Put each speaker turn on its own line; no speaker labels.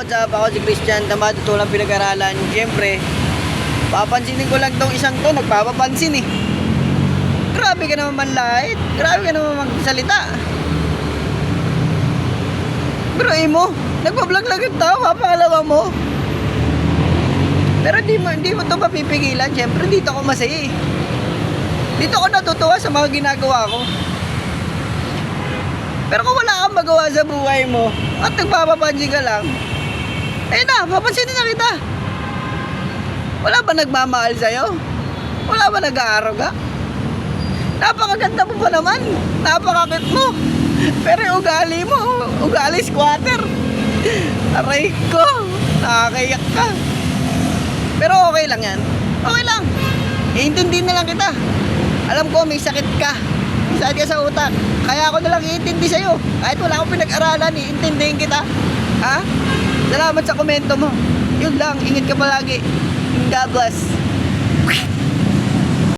What's up? Ako si Christian Tamad. Ito lang pinag-aralan. Siyempre, papansinin ko lang tong isang to. Nagpapapansin eh. Grabe ka naman manlait. Grabe ka naman magsalita. Pero eh mo, nagpa-vlog lang yung tao. Papangalawa mo. Pero di mo, di mo to mapipigilan. Siyempre, dito ako masaya eh. Dito ako natutuwa sa mga ginagawa ko. Pero kung wala kang magawa sa buhay mo at nagpapapansin ka lang, ayun na, papansinin na kita. Wala ba nagmamahal sa'yo? Wala ba nag-aaruga? Napakaganda mo pa naman. Napakakit mo. Pero yung ugali mo, ugali squatter. Aray ko, nakakayak ka. Pero okay lang yan. Okay lang. Iintindihin na lang kita. Alam ko may sakit ka. May sakit ka sa utak. Kaya ako na lang iintindi sa'yo. Kahit wala akong pinag-aralan, iintindihin kita. Ha? Salamat sa komento mo. Yun lang, ingat ka palagi. God bless.